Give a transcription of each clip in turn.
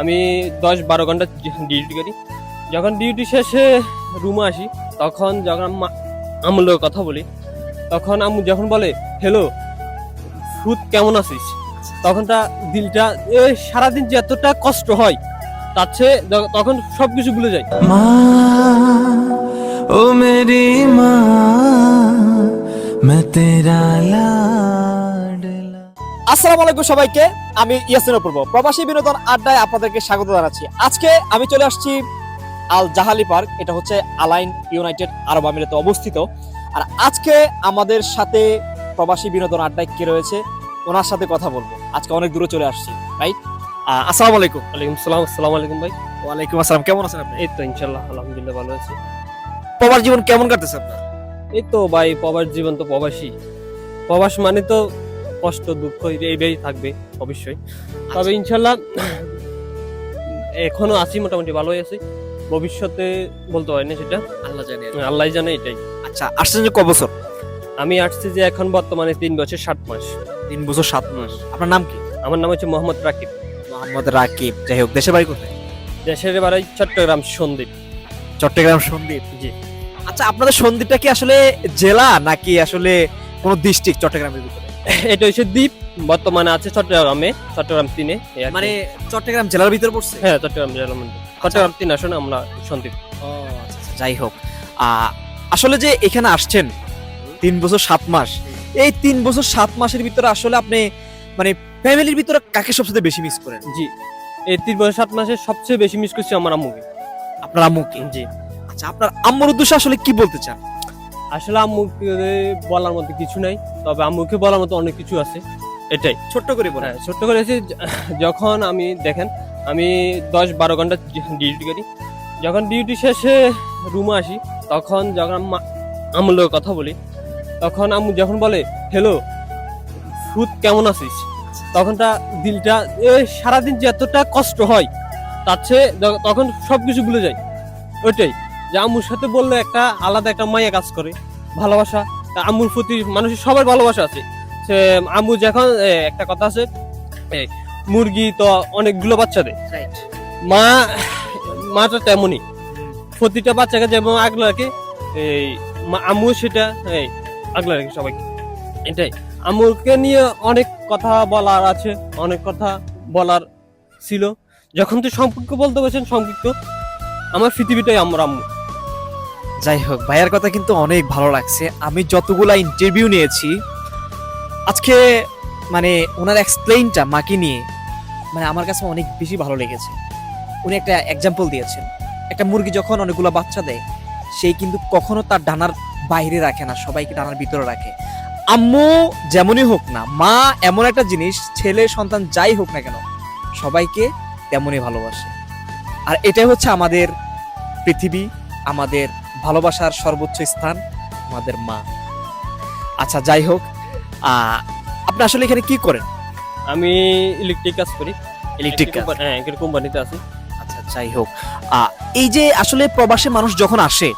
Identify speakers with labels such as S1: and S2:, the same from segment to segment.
S1: আমি দশ বারো ঘণ্টা ডিউটি করি। যখন ডিউটি শেষে রুমে আসি তখন যখন আম্মুর কথা বলি তখন আম্মু যখন বলে হ্যালো সুদ কেমন আছিস? তখন তা দিলটা ওই সারাদিন যে এতটা কষ্ট হয় তার চেয়ে তখন সব কিছু ভুলে যাই
S2: মা ও মেরি মা মা তেরা লাডলা।
S3: আসসালামু আলাইকুম সবাইকে। আমি ইয়াসিন অপূর্ব প্রবাসী বিনোদন আড্ডায় আপনাদেরকে স্বাগত জানাচ্ছি। আজকে আমি চলে আসছি আল জাহালি পার্ক। এটা হচ্ছে আলাইন ইউনাইটেড আরব আমিরাতে অবস্থিত। আর আজকে আমাদের সাথে প্রবাসী বিনোদন আড্ডায় কে রয়েছে ওনার সাথে কথা বলব। আজকে অনেক দূরে চলে আসছি রাইট আসসালামু আলাইকুম।
S1: ওয়ালাইকুম সালাম আসসালামু আলাইকুম ভাই।
S3: ওয়ালাইকুম আসসালাম। কেমন আছেন আপনি?
S1: এই তো ইনশাল্লাহ আলহামদুলিল্লাহ ভালো আছি।
S3: প্রবাস জীবন কেমন কাটতেছে আপনার?
S1: এই তো ভাই প্রবাস জীবন তো প্রবাসী প্রবাস মানে তো কষ্ট দুঃখ এইটাই থাকবে অবশ্যই। তবে ইনশাল্লাহ এখনও আছি মোটামুটি ভালোই আছি। ভবিষ্যতে বলতে পারি না সেটা।
S3: আল্লাহ জানে
S1: আল্লাহ জানে এটাই।
S3: আচ্ছা আসছেন যে ক বছর?
S1: আমি আসছি যে এখন বর্তমানে তিন বছর সাত মাস।
S3: তিন বছর সাত মাস। আপনার নাম কি?
S1: আমার নাম হচ্ছে মোহাম্মদ রাকিব।
S3: মোহাম্মদ রাকিব। যাই হোক দেশের বাড়ি কোথায়?
S1: দেশের বাড়ি চট্টগ্রাম সন্দ্বীপ।
S3: চট্টগ্রাম সন্দ্বীপ?
S1: জি।
S3: আচ্ছা আপনাদের সন্দ্বীপটা কি আসলে জেলা নাকি আসলে কোন ডিস্ট্রিক্ট চট্টগ্রামের ভিতরে?
S1: এটা হচ্ছে দ্বীপ বর্তমানে আছে চট্টগ্রামে চট্টগ্রাম তিনে।
S3: মানে চট্টগ্রাম জেলার ভিতরে পড়ছে?
S1: হ্যাঁ চট্টগ্রাম জেলা মন্দির চট্টগ্রাম তিন আসনে আমরা সন্দ্বীপ
S3: ও আচ্ছা আচ্ছা, যাই হোক। আসলে যে এখানে আসছেন তিন বছর সাত মাস এই তিন বছর সাত মাসের ভিতরে আসলে আপনি মানে ফ্যামিলির ভিতরে কাকে সবচেয়ে বেশি মিস করেন?
S1: জি এই তিন বছর সাত মাসে সবচেয়ে বেশি মিস করছি আমার আম্মুকে।
S3: আপনার আম্মুকে?
S1: জি।
S3: আচ্ছা আপনার আম্মুর উদ্দেশ্যে আসলে কি বলতে চান?
S1: আসলে আম্মুকে বলার মতো কিছু নাই তবে আম্মুকে বলার মতো অনেক কিছু আছে এটাই।
S3: ছোট্ট করে বলেন
S1: হ্যাঁ ছোট্ট করে যখন আমি দেখেন আমি দশ বারো ঘণ্টা ডিউটি করি। যখন ডিউটি শেষে রুমে আসি তখন যখন আম্মা- আম্মুর লোক কথা বলি তখন আম্মু যখন বলে হ্যালো ফুদ কেমন আছিস? তখন তা দিলটা সারাদিন যে এতটা কষ্ট হয় তার চেয়ে তখন সবকিছু ভুলে যায় ওইটাই। যে আম্মুর সাথে বললে একটা আলাদা একটা মায়া কাজ করে ভালোবাসা। তা আম্মুর প্রতি মানুষের সবার ভালোবাসা আছে। সে আম্মু যখন একটা কথা আছে মুরগি তো অনেকগুলো বাচ্চা দেয়। মা মাটা তেমনই। প্রতিটা বাচ্চাকে যেমন আগলে রাখে এই আম্মু সেটা এই আগলে রাখে সবাইকে। এটাই। আম্মুকে নিয়ে অনেক কথা বলার আছে অনেক কথা বলার ছিল। যখন তুই সম্পর্ক বলতে পারছেন সম্পর্ক আমার পৃথিবীটাই আমার আম্মু।
S3: যাই হোক, ভাইয়ার কথা কিন্তু অনেক ভালো লাগছে। আমি যতগুলা ইন্টারভিউ নিয়েছি, আজকে মানে ওনার এক্সপ্লেইনটা মাকে নিয়ে মানে আমার কাছে অনেক বেশি ভালো লেগেছে। উনি একটা এক্সাম্পল দিয়েছেন। একটা মুরগি যখন অনেকগুলো বাচ্চা দেয়, সেই কিন্তু কখনো তার ডানার বাইরে রাখে না, সবাইকে ডানার ভিতরে রাখে। আম্মু যেমনই হোক না, মা এমন একটা জিনিস, ছেলে, সন্তান যাই হোক না কেন, সবাইকে তেমনই ভালোবাসে। আর এটাই হচ্ছে আমাদের পৃথিবী, আমাদের ভালোবাসার সর্বোচ্চ স্থান আমাদের মা। আচ্ছা যাই হোক আপনি আসলে এখানে কি করেন?
S1: আমি ইলেকট্রিক কাজ করি।
S3: ইলেকট্রিক
S1: কোম্পানি- হ্যাঁ কোম্পানিতে আছি।
S3: আচ্ছা যাই হোক এই যে আসলে প্রবাসী মানুষ যখন আসে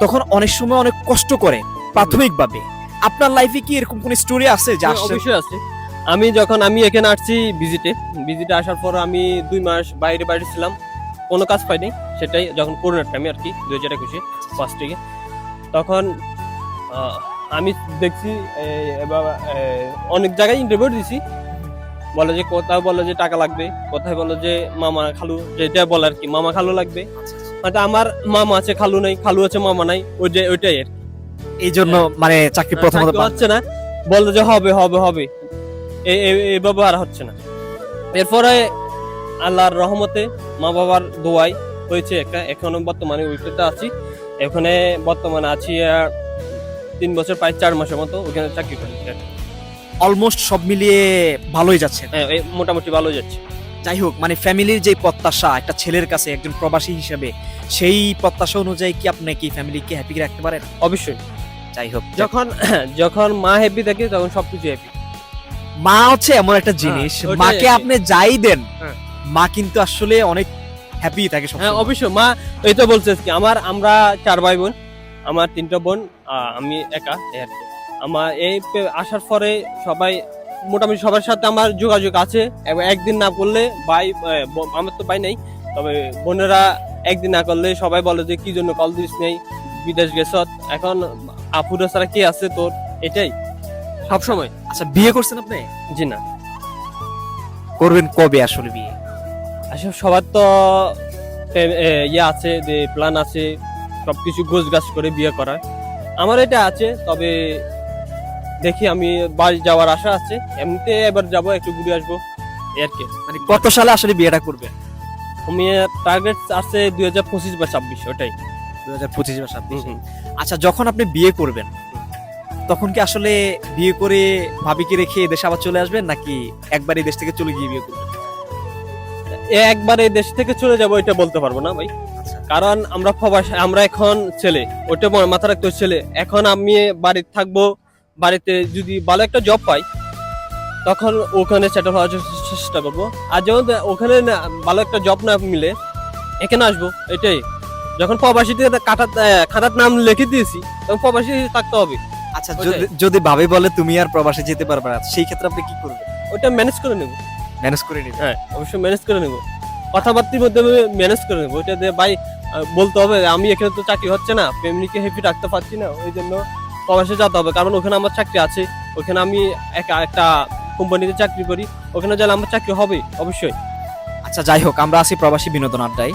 S3: তখন অনেক সময় অনেক কষ্ট করে প্রাথমিকভাবে। আপনার লাইফে কি এরকম কোন স্টোরি আছে যে
S1: হ্যাঁ, অবশ্যই আছে। আমি যখন আমি এখানে আসছি ভিজিটে ভিজিটে আসার পর আমি দুই মাস বাইরে বাইরে ছিলাম। কোনো কাজ পাইনি। সেটাই যখন করোনার টাইমে আর কি দুই হাজার একুশে ফার্স্ট থেকে। তখন আমি দেখছি অনেক জায়গায় ইন্টারভিউ দিছি। বলে যে কোথাও বলে যে টাকা লাগবে কোথায় বলে যে মামা খালু যেটা বলে আর কি মামা খালু লাগবে। হয়তো আমার মামা আছে খালু নাই খালু আছে মামা নাই ওই যে ওইটাই আর
S3: এই জন্য মানে চাকরি প্রথমত
S1: চাকরি হচ্ছে না। বলল যে হবে হবে হবে। এভাবে আর হচ্ছে না। এরপরে আল্লাহর রহমতে মা বাবার দোয়াই হয়েছে একটা এখনও বর্তমানে ওইটাতে আছি। এখানে বর্তমানে আছি আর তিন বছর প্রায় চার মাসের মতো ওখানে চাকরি করি।
S3: অলমোস্ট সব মিলিয়ে ভালোই যাচ্ছে।
S1: হ্যাঁ মোটামুটি ভালোই যাচ্ছে।
S3: যাই হোক মানে ফ্যামিলির যে প্রত্যাশা একটা ছেলের কাছে একজন প্রবাসী হিসেবে সেই প্রত্যাশা অনুযায়ী কি আপনি কি ফ্যামিলিকে হ্যাপি রাখতে পারেন?
S1: অবশ্যই।
S3: যাই হোক।
S1: যখন যখন মা হ্যাপি থাকে তখন সবকিছু হ্যাপি
S3: মা হচ্ছে এমন একটা জিনিস
S1: হ্যাঁ,
S3: মাকে আপনি যাই দেন
S1: হ্যাঁ।
S3: মা কিন্তু আসলে অনেক হ্যাপি থাকে সব
S1: হ্যাঁ অবশ্যই। মা এই তো বলছে কি আমার আমরা চার ভাই বোন আমার তিনটা বোন আমি একা আর আমার এই আসার পরে সবাই মোটামুটি সবার সাথে আমার যোগাযোগ আছে। এবং একদিন না করলে ভাই আমার তো ভাই নেই। তবে বোনেরা একদিন না করলে সবাই বলে যে কি জন্য কল দিস নেই? বিদেশ গেছ? এখন আপুরা ছাড়া কে আছে তোর? এটাই। সব সময়
S3: আচ্ছা বিয়ে করছেন আপনি?
S1: জি না।
S3: করবেন কবে আসলে বিয়ে?
S1: আসলে সবার তো ইয়ে আছে যে প্ল্যান আছে সবকিছু গোছ গাছ করে বিয়ে করার। আমার এটা আছে তবে দেখি আমি বাড়ি যাওয়ার আশা আছে। এমনিতে এবার যাব একটু ঘুরে আসব আর কি।
S3: মানে কত সালে আসলে বিয়েটা করবে?
S1: আমি টার্গেট আছে দুই হাজার পঁচিশ বা ছাব্বিশ ওটাই।
S3: দু হাজার পঁচিশ বা ছাব্বিশ। আচ্ছা যখন আপনি বিয়ে করবেন তখন কি আসলে বিয়ে করে ভাবিকে রেখে দেশে আবার চলে আসবেন নাকি একবার এই দেশ থেকে চলে গিয়ে বিয়ে করবেন?
S1: একবারে দেশ থেকে চলে যাব এটা বলতে পারব না ভাই।
S3: আচ্ছা।
S1: কারণ আমরা প্রবাস আমরা এখন ছেলে ওটা মাথা রাখতে ছেলে। এখন আমি বাড়িতে থাকব বাড়িতে যদি ভালো একটা জব পাই তখন ওখানে সেটেল হওয়ার চেষ্টা করব। আর যখন দে- ওখানে ভালো একটা জব না মিলে এখানে আসব এটাই। যখন প্রবাসীতে কাটার খাতার নাম লিখে দিয়েছি তখন প্রবাসী থাকতে হবে।
S3: আচ্ছা যদি যদি ভাবি বলে তুমি আর প্রবাসে যেতে পারবে না সেই ক্ষেত্রে আপনি কি করবেন?
S1: ওটা ম্যানেজ করে নেব।
S3: ম্যানেজ করে নিবেন
S1: হ্যাঁ অবশ্যই ম্যানেজ করে নেব। কথাবার্তির মধ্যে ম্যানেজ করে নেব। ওইটা দিয়ে ভাই বলতে হবে আমি এখানে তো চাকরি হচ্ছে না ফ্যামিলিকে হ্যাপি রাখতে পারছি না ওই জন্য প্রবাসে যেতে হবে। কারণ ওখানে আমার চাকরি আছে ওখানে আমি একা একটা কোম্পানিতে চাকরি করি ওখানে গেলে আমার চাকরি হবে অবশ্যই।
S3: আচ্ছা যাই হোক আমরা আছি প্রবাসী বিনোদন আড্ডায়।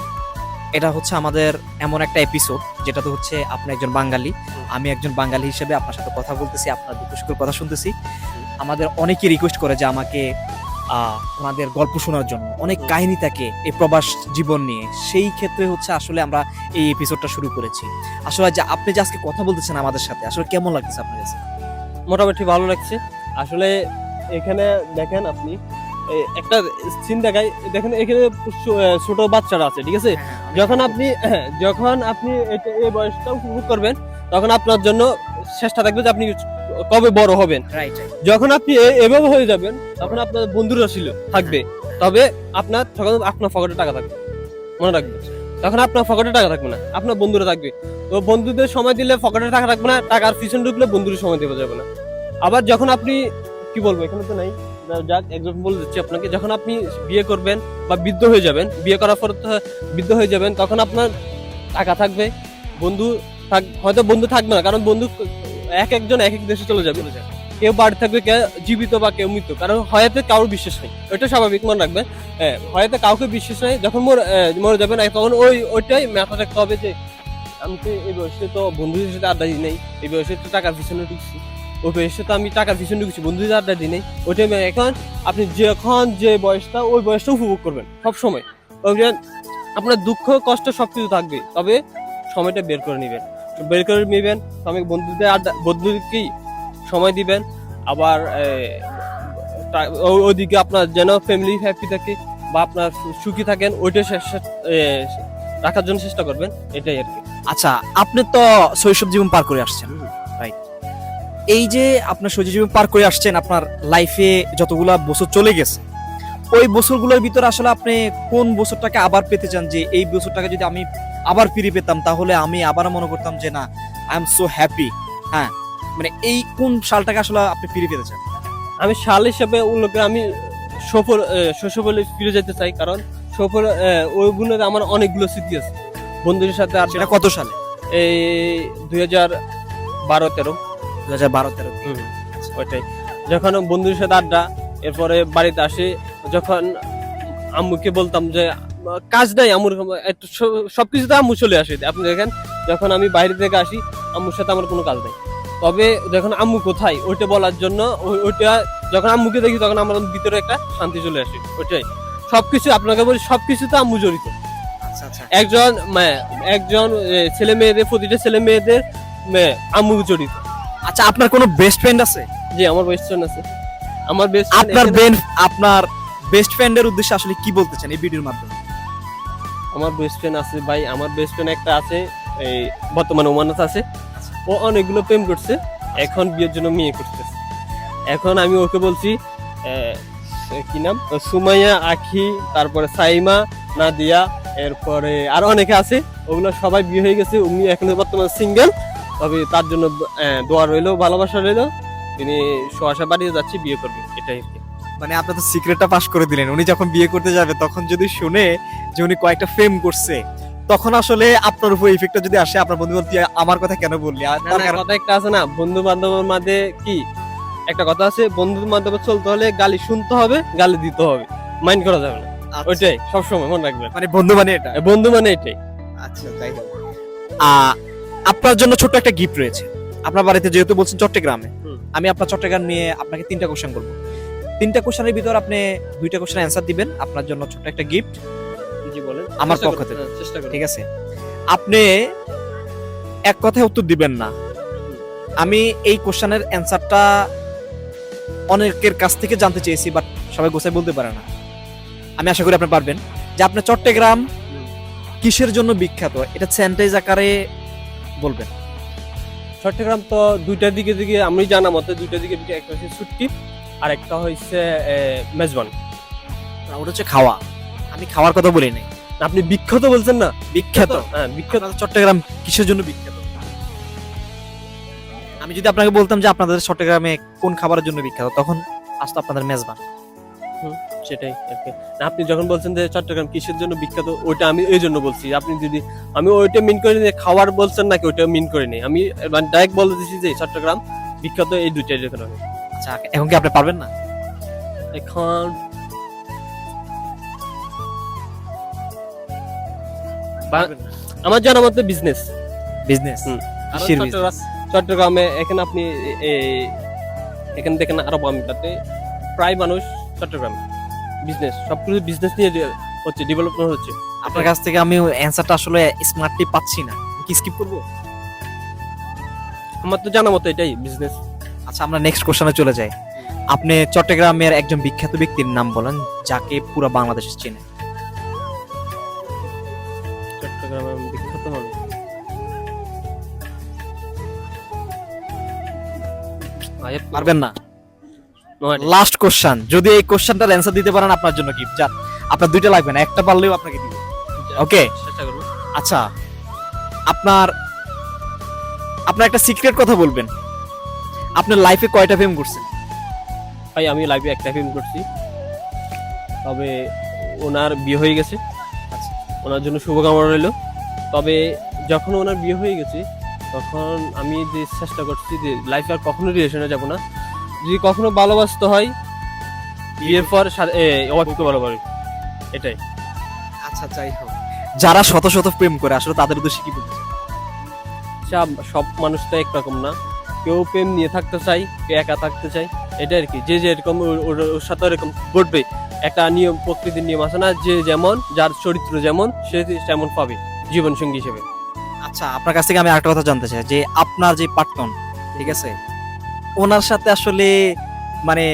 S3: এটা হচ্ছে আমাদের এমন একটা এপিসোড যেটাতে হচ্ছে আপনি একজন বাঙালি আমি একজন বাঙালি হিসেবে আপনার সাথে কথা বলতেছি আপনার দুঃখ কথা শুনতেছি। আমাদের অনেকে রিকোয়েস্ট করে যে আমাকে ওনাদের গল্প শোনার জন্য। অনেক। কাহিনী থাকে এই প্রবাস জীবন নিয়ে। সেই ক্ষেত্রে হচ্ছে আসলে আমরা এই এপিসোডটা শুরু করেছি। আসলে যে আপনি যে আজকে কথা বলতেছেন আমাদের সাথে আসলে কেমন লাগতেছে আপনার কাছে?
S1: মোটামুটি ভালো লাগছে। আসলে এখানে দেখেন আপনি একটা সিন দেখাই দেখেন এখানে ছোট বাচ্চারা আছে ঠিক আছে? যখন আপনি যখন আপনি এই বয়সটা উপভোগ করবেন তখন আপনার জন্য চেষ্টা থাকবে যে আপনি কবে বড় হবেন। যখন আপনি এভাবে হয়ে যাবেন তখন আপনার বন্ধুরা ছিল থাকবে। তবে আপনার তখন আপনার পকেটে টাকা থাকবে। মনে রাখবেন তখন আপনার পকেটে টাকা থাকবে না। আপনার বন্ধুরা থাকবে। তো বন্ধুদের সময় দিলে পকেটে টাকা থাকবে না টাকার পিছনে ঢুকলে বন্ধুদের সময় দেওয়া যাবে না। আবার যখন আপনি কি বলব এখানে তো নাই। যাক এক্সাম্পল দিচ্ছি আপনাকে। যখন আপনি বিয়ে করবেন বা বৃদ্ধ হয়ে যাবেন বিয়ে করার পর বৃদ্ধ হয়ে যাবেন তখন আপনার টাকা থাকবে। বন্ধু হয়তো বন্ধু থাকবে না কারণ বন্ধু এক একজন এক এক দেশে চলে যাবে। কেউ বাড়ি থাকবে কেউ জীবিত বা কেউ মৃত কারণ হয়তো কারোর বিশ্বাস নেই। ওইটা স্বাভাবিক মনে রাখবেন হ্যাঁ, হয়াতে কাউকে বিশ্বাস নেই যখন মরে মরে যাবেন তখন ওই ওইটাই মাথা রাখতে হবে যে আমি তো এই বয়সে তো বন্ধুদের সাথে আড্ডা দিই নেই এই বয়সে তো টাকার পিছনে ঢুকছি ওই বয়সে তো আমি টাকার পিছনে ঢুকছি বন্ধুদের আড্ডা দিই নেই ওইটাই এখন আপনি যখন যে বয়সটা ওই বয়সটা উপভোগ করবেন সব সময় আপনার দুঃখ কষ্ট সবকিছু থাকবে তবে সময়টা বের করে নেবেন। বের করে নেবেন আমি বন্ধুদের আড্ডা বন্ধুদেরকেই সময় দিবেন। আবার এ, তা- ও- ওদিকে আপনার যেন ফ্যামিলি হ্যাপি থাকে বা আপনার সুখী থাকেন ওইটা রাখার জন্য চেষ্টা করবেন এটাই আর কি।
S3: আচ্ছা আপনি তো শৈশব জীবন পার করে আসছেন। রাইট এই যে আপনার শৈশব জীবন পার করে আসছেন আপনার লাইফে যতগুলা বছর চলে গেছে ওই বছরগুলোর ভিতরে আসলে আপনি কোন বছরটাকে আবার পেতে চান? যে এই বছরটাকে যদি আমি আবার ফিরে পেতাম তাহলে আমি আবার মনে করতাম যে না আই এম সো হ্যাপি হ্যাঁ মানে এই কোন সালটাকে আসলে আপনি ফিরে পেতে চান?
S1: আমি সাল হিসাবে উল্লেখ আমি সফল শৈশবলে ফিরে যেতে চাই কারণ সফল এ, ওইগুলোতে আমার অনেকগুলো স্মৃতি আছে। বন্ধুদের সাথে আর
S3: সেটা কত সালে?
S1: এই দুই হাজার বারো তেরো।
S3: দু হাজার বারো তেরো।
S1: ওইটাই। যখন বন্ধুদের সাথে আড্ডা এরপরে বাড়িতে আসি যখন আম্মুকে বলতাম যে কাজ নাই স- সবকিছুতে আম্মু চলে আসে। আপনি দেখেন যখন আমি বাইরে থেকে আসি আম্মুর সাথে আমার কোনো কাজ নেই। তবে যখন আম্মু কোথায় ওইটা বলার জন্য ওইটা যখন আম্মুকে দেখি তখন আমার ভিতরে একটা শান্তি চলে আসে। ওইটাই। সবকিছু আপনাকে বলি সবকিছুতে আম্মু জড়িত।
S3: আচ্ছা আচ্ছা।
S1: একজন একজন ছেলে মেয়েদের প্রতিটা ছেলে মেয়েদের আম্মু জড়িত।
S3: আচ্ছা আপনার কোনো বেস্ট ফ্রেন্ড আছে?
S1: জি আমার বেস্ট ফ্রেন্ড আছে। আমার বেস্ট
S3: আপনার বেন আপনার বেস্ট ফ্রেন্ডের উদ্দেশ্যে আসলে কি বলতে চান এই ভিডিওর মাধ্যমে?
S1: আমার বেস্ট ফ্রেন্ড আছে, ভাই, আমার বেস্ট ফ্রেন্ড একটা আছে, এই বর্তমানে ওমানত আছে। ও অনেকগুলো প্রেম করছে, এখন বিয়ের জন্য মেয়ে করতেছে এখন আমি ওকে বলছি কি নাম? সুমাইয়া, আখি, তারপরে সাইমা, নাদিয়া, এরপরে আরও অনেকে আছে, ওগুলো সবাই বিয়ে হয়ে গেছে, উনি এখন বর্তমানে সিঙ্গেল তবে তার জন্য দোয়া রইল, ভালোবাসা রইল, তিনি সোয়াশা বাড়িতে যাচ্ছি, বিয়ে করবে, এটাই।
S3: মানে আপনি তো সিক্রেটটা পাস করে দিলেন। উনি যখন বিয়ে করতে যাবে তখন যদি শুনে যে উনি কয়েকটা ফেম করছে তখন আসলে আপনার উপর ইফেক্টটা যদি আসে আপনার বন্ধু বলতে আমার কথা কেন বললি? আর
S1: না, না, কথা একটা আছে না বন্ধু বান্ধবের মাঝে কি? একটা কথা আছে বন্ধু বান্ধবের চলতে হলে গালি শুনতে হবে গালি দিতে হবে। মাইন্ড করা যাবে না।
S3: আচ্ছা,
S1: ওইটাই সবসময় মনে রাখবেন।
S3: মানে বন্ধু মানে এটা?
S1: বন্ধু মানে এটাই।
S3: আচ্ছা আহ, আপনার জন্য ছোট্ট একটা গিফট রয়েছে। আপনার বাড়িতে যেহেতু বলছেন চট্টগ্রামে আমি আপনার চট্টগ্রাম নিয়ে আপনাকে তিনটা কোশ্চেন করব। তিনটা কোশ্চেনের ভিতর আপনি দুইটা কোশ্চেন অ্যান্সার দিবেন। আপনার জন্য ছোট্ট একটা গিফট
S1: জি বলেন।
S3: আমার পক্ষ থেকে।
S1: হ্যাঁ, চেষ্টা করুন।
S3: ঠিক আছে। আপনি এক কথায় উত্তর দিবেন না। আমি এই কোশ্চেনের অ্যান্সারটা অনেকের কাছ থেকে জানতে চেয়েছি বাট সবাই গোছায় বলতে পারে না। আমি আশা করি আপনি পারবেন। যে আপনার চট্টগ্রাম কিসের জন্য বিখ্যাত? এটা স্যানিটাইজ আকারে বলবেন।
S1: চট্টগ্রাম তো দুইটার দিকে দিকে আমি জানা মতে দুইটার দিকে দিকে একটা হচ্ছে সুটকি আর একটা হচ্ছে এ, মেজবান।
S3: ওটা হচ্ছে খাওয়া। আমি খাওয়ার কথা বলি নাই।
S1: আপনি বিখ্যাত বলছেন না?
S3: বিখ্যাত?
S1: হ্যাঁ বিখ্যাত।
S3: চট্টগ্রাম কিসের জন্য বিখ্যাত? আমি যদি আপনাকে বলতাম যে আপনাদের চট্টগ্রামে কোন খাবারের জন্য বিখ্যাত তখন আসতো আপনাদের মেজবান।
S1: সেটাই না, আপনি যখন বলছেন যে চট্টগ্রাম কিসের জন্য বিখ্যাত ওইটা আমি এই জন্য বলছি। আপনি যদি আমি ওইটা মিন করে নিয়ে খাওয়ার বলছেন নাকি ওইটা মিন করে নেই আমি ডাইরেক্ট বলে দিচ্ছি যে চট্টগ্রাম বিখ্যাত এই দুইটাই কারণে
S3: আচ্ছা এখন কি আপনি পারবেন না?
S1: এখন আমার জানা মতে বিজনেস
S3: বিজনেস
S1: চট্টগ্রাম এখানে আপনি এখানে দেখেন আরব আমিরাতে প্রায় মানুষ চট্টগ্রাম। বিজনেস সবকিছু বিজনেস নিয়ে হচ্ছে ডেভেলপমেন্ট হচ্ছে।
S3: আপনার কাছ থেকে আমি অ্যান্সারটা আসলে স্মার্টলি পাচ্ছি না। কি স্কিপ করব?
S1: আমার তো জানা মতো এটাই বিজনেস
S3: আচ্ছা আমরা নেক্সট কোশ্চেনে চলে যাই। আপনি চট্টগ্রামের একজন বিখ্যাত ব্যক্তির নাম বলেন যাকে পুরো বাংলাদেশ চেনে।
S1: চট্টগ্রামে বিখ্যাত মানুষ।
S3: পারবেন না? লাস্ট কোশ্চেন যদি এই কোশ্চেনটার অ্যান্সার দিতে পারেন আপনার জন্য গিফট যান আপনার দুইটা লাগবে না একটা পারলেও আপনাকে দিব। ওকে আচ্ছা আপনার আপনার একটা সিক্রেট কথা বলবেন। আপনার লাইফে কয়টা ফেম করছেন
S1: ভাই আমি লাইফে একটা ফিল্ম করছি তবে ওনার বিয়ে হয়ে গেছে।
S3: আচ্ছা।
S1: ওনার জন্য শুভকামনা রইল। তবে যখন ওনার বিয়ে হয়ে গেছে তখন আমি যে চেষ্টা করছি যে লাইফে আর কখনো রিলেশনে যাব না। যদি কখনো ভালোবাসতে হয় বিয়ের পর ওয়াইফকে ভালোবাসি এটাই।
S3: আচ্ছা যাই হোক। যারা শত শত প্রেম করে আসলে তাদের উদ্দেশ্যে কি?
S1: সব সব মানুষ তো একরকম না। কেউ প্রেম নিয়ে থাকতে চাই কেউ একা থাকতে চাই এটা আর কি যে যে এরকম ওর- সাথে এরকম ঘটবে একটা নিয়ম প্রকৃতির নিয়ম আছে না যে যেমন যার চরিত্র যেমন সে তেমন পাবে জীবন সঙ্গী হিসেবে।
S3: আচ্ছা আপনার কাছ থেকে আমি আরেকটা কথা জানতে চাই যে আপনার যে পার্টন ঠিক আছে ওনার সাথে আসলে মানে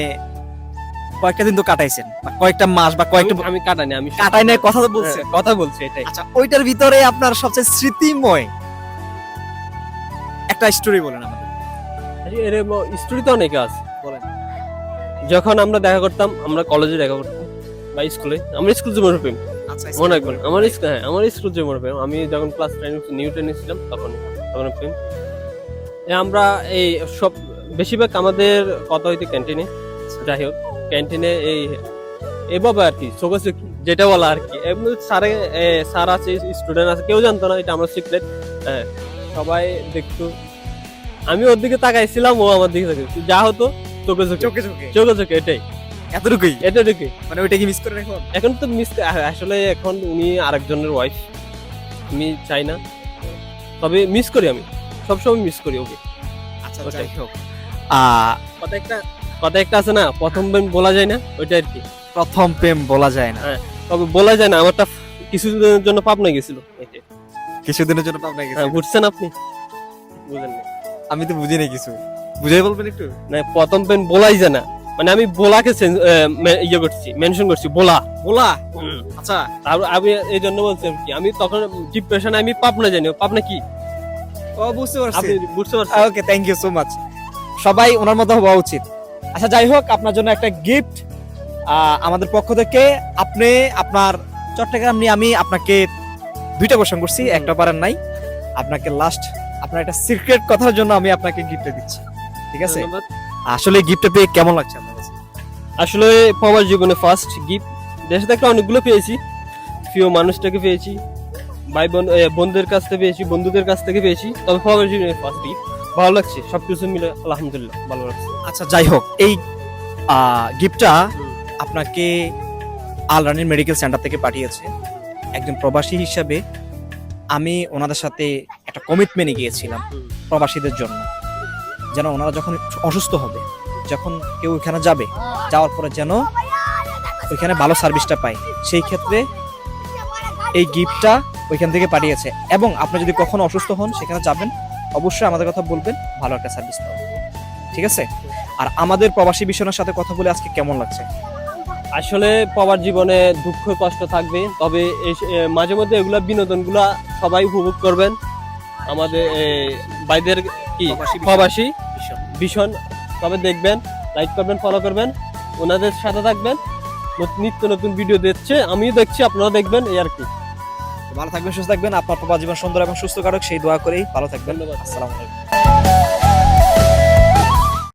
S3: কয়েকটা দিন তো কাটাইছেন বা কয়েকটা মাস বা কয়েকটা
S1: আমি- আমি কাটানি আমি
S3: কাটাই নাই কথা তো
S1: হ্যাঁ, কথা বলছি এটাই।
S3: আচ্ছা ওইটার ভিতরে আপনার সবচেয়ে স্মৃতিময় একটা স্টোরি বলেন আমাদের।
S1: এর স্টোরি তো অনেকে আছে।
S3: বলেন।
S1: যখন আমরা দেখা করতাম আমরা কলেজে দেখা করতাম বা স্কুলে আমার স্কুল জীবনের প্রেম।
S3: আচ্ছা
S1: মনে রাখবেন আমার স্কুল হ্যাঁ আমার স্কুল জীবনের প্রেম। আমি যখন ক্লাস টেন নিউ টেনে ছিলাম তখন তখন প্রেম। আমরা এই সব বেশিরভাগ আমাদের কথা হইতে ক্যান্টিনে যাই হোক ক্যান্টিনে এই এভাবে আর কি চোখাচোখি যেটা বলা আর কি। এমনি স্যারে স্যার আছে স্টুডেন্ট আছে কেউ জানতো না এটা আমার সিক্রেট হ্যাঁ সবাই দেখতো। আমি ওর দিকে তাকাইছিলাম ও আমার দিকে তাকাইছিল যা হতো চোখে চোখে।
S3: চোখে চোখে।
S1: চোখে চোখে এটাই।
S3: এতটুকুই?
S1: দেখে
S3: মানে ওইটা কি মিস করে রাখুন
S1: এখন তো মিস আসলে এখন উনি আরেকজনের ওয়াইফ আমি চাই না। তবে মিস করি আমি। সবসময় মিস করি ওকে।
S3: আচ্ছা। যাই হোক।
S1: কথা একটা কথা একটা আছে না প্রথম প্রেম বলা যায় না ওইটা আর কি।
S3: প্রথম প্রেম বলা যায় না।
S1: তবে বলা যায় না আমারটা কিছুদিনের জন্য পাবনা গেছিল।
S3: কিছুদিনের জন্য পাবনা
S1: হ্যাঁ বুঝছেন আপনি? বুঝেন না
S3: আমি তো বুঝি নাই কিছু। বুঝাই বলবেন একটু?
S1: না প্রথম পেন বলাই যায় না মানে আমি বোলাকে ইয়ে করছি মেনশন করছি বোলা।
S3: বলা? আচ্ছা।
S1: আমি এই জন্য বলছি কি আমি তখন ডিপ্রেশন আমি পাবনা জানি পাবনা কি?
S3: ও বুঝতে
S1: আপনি বুঝতে পারছেন?
S3: Okay thank you so much সবাই ওনার মতো হওয়া উচিত। আচ্ছা যাই হোক আপনার জন্য একটা গিফট আমাদের পক্ষ থেকে। আপনি আপনার চট্টগ্রাম নিয়ে আমি আপনাকে দুইটা কোশ্চেন করছি একটা পারেন নাই। আপনাকে লাস্ট আপনার একটা সিক্রেট কথার জন্য আমি আপনাকে গিফট দিচ্ছি। ঠিক আছে? আসলে গিফটটা পেয়ে কেমন লাগছে আপনার কাছে?
S1: আসলে প্রবাস জীবনে ফার্স্ট গিফট দেশে থাকলে অনেকগুলো পেয়েছি। প্রিয় মানুষটাকে পেয়েছি। ভাই বোন বন্ধুদের কাছ থেকে পেয়েছি বন্ধুদের কাছ থেকে পেয়েছি। তবে প্রবাস জীবনে ফার্স্ট গিফট ভালো লাগছে সবকিছু মিলে আলহামদুলিল্লাহ ভালো লাগছে।
S3: আচ্ছা যাই হোক এই গিফটটা আপনাকে আল আলরানির মেডিকেল সেন্টার থেকে পাঠিয়েছে। একজন প্রবাসী হিসাবে আমি ওনাদের সাথে একটা কমিটমেন্টে গিয়েছিলাম প্রবাসীদের জন্য। যেন ওনারা যখন অসুস্থ হবে যখন কেউ ওইখানে যাবে যাওয়ার পরে যেন ওইখানে ভালো সার্ভিসটা পায়। সেই ক্ষেত্রে এই গিফটটা ওইখান থেকে পাঠিয়েছে। এবং আপনি যদি কখনো অসুস্থ হন সেখানে যাবেন অবশ্যই আমাদের কথা বলবেন ভালো একটা সার্ভিস পাবেন। ঠিক আছে? আর আমাদের প্রবাসী মিশনের সাথে কথা বলে আজকে কেমন লাগছে?
S1: আসলে প্রবাস জীবনে দুঃখ কষ্ট থাকবে। তবে এই- মাঝে মধ্যে এগুলা বিনোদনগুলা সবাই উপভোগ করবেন। আমাদের বাইদের কি?
S3: প্রবাসী ভীষণ।
S1: তবে দেখবেন লাইক করবেন ফলো করবেন। ওনাদের সাথে থাকবেন। নিত্য নতুন ভিডিও দিচ্ছে আমিও দেখছি আপনারা দেখবেন এই আর কি।
S3: ভালো থাকবেন সুস্থ থাকবেন। আপনার প্রবাস জীবন সুন্দর এবং সুস্থ কারক সেই দোয়া করেই ভালো থাকবেন।
S1: ধন্যবাদ।
S3: আসসালামু আলাইকুম।